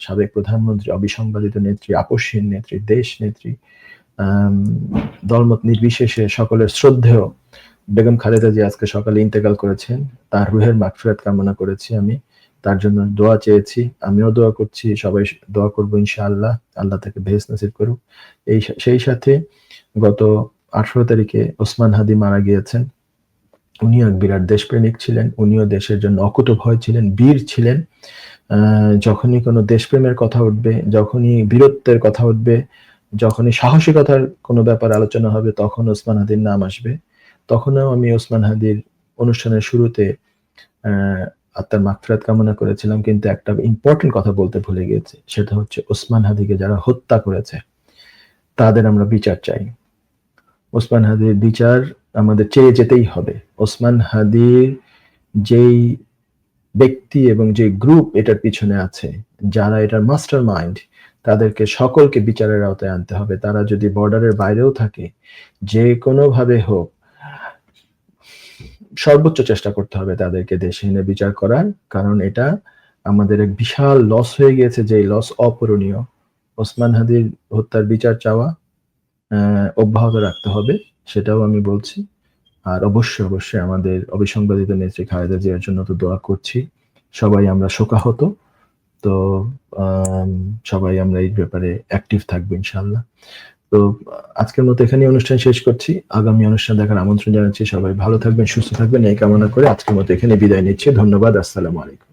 সাবেক প্রধানমন্ত্রী, অবিসংবাদিত নেত্রী আপসহীন নেত্রী, দেশ নেত্রী দলমত নির্বিশেষে সকলের শ্রদ্ধেয় বেগম খালেদা জি আজকে সকালে ইন্তেকাল করেছেন। তার রুহের মাগফিরাত কামনা করেছি আমি। তার জন্য দোয়া চেয়েছি। আমিও দোয়া করছি। সবাই দোয়া করব ইনশাআল্লাহ। আল্লাহ তাকে ভেস নসিব করুক। এই সেই সাথে গত আঠারো তারিখে ওসমান হাদি মারা গিয়েছেন। উনিও এক বিরাট দেশপ্রেমিক ছিলেন। উনিও দেশের জন্য অকুত ভয় ছিলেন, বীর ছিলেন। যখনই কোনো দেশপ্রেমের কথা উঠবে, যখনই বীরত্বের কথা উঠবে, যখনই সাহসিকতার কোনো ব্যাপার আলোচনা হবে, তখন ওসমান হাদির নাম আসবে। তখনও আমি ওসমান হাদির অনুষ্ঠানের শুরুতে আত্মার মাগফিরাত কামনা করেছিলাম, কিন্তু একটা ইম্পর্টেন্ট কথা বলতে ভুলে গিয়েছি সেটা হচ্ছে ওসমান হাদিকে যারা হত্যা করেছে, তাদের আমরা বিচার চাই। ওসমান হাদির বিচার আমাদের চেয়ে যেতেই হবে। ওসমান হাদির যেই ব্যক্তি এবং যে গ্রুপ এটার পিছনে আছে, যারা এটার মাস্টার মাইন্ড তাদেরকে সকলকে বিচারের আওতায় আনতে হবে। তারা যদি বর্ডারের বাইরেও থাকে, যে কোনোভাবে হোক, সর্বোচ্চ চেষ্টা করতে হবে তাদেরকে দেশে এনে বিচার করার, কারণ এটা আমাদের এক বিশাল লস হয়ে গিয়েছে যে লস অপূরণীয়। ওসমান হাদির হত্যার বিচার চাওয়া অব্যাহত রাখতে হবে, সেটাও আমি বলছি। আর অবশ্যই অবশ্যই আমাদের অবিসংবাদিত নেত্রী খালেদা জিয়ার জন্য তো দোয়া করছি। সবাই আমরা শোকাহত, তো সবাই আমরা এই ব্যাপারে অ্যাক্টিভ থাকব ইনশাল্লাহ তো, আজকের মতো এখানে অনুষ্ঠান শেষ করছি। আগামী অনুষ্ঠান দেখার আমন্ত্রণ জানাচ্ছি সবাই। ভালো থাকবেন, সুস্থ থাকবেন, এই কামনা করে আজকের মতো এখানে বিদায় নিচ্ছি। ধন্যবাদ, আসসালামু আলাইকুম।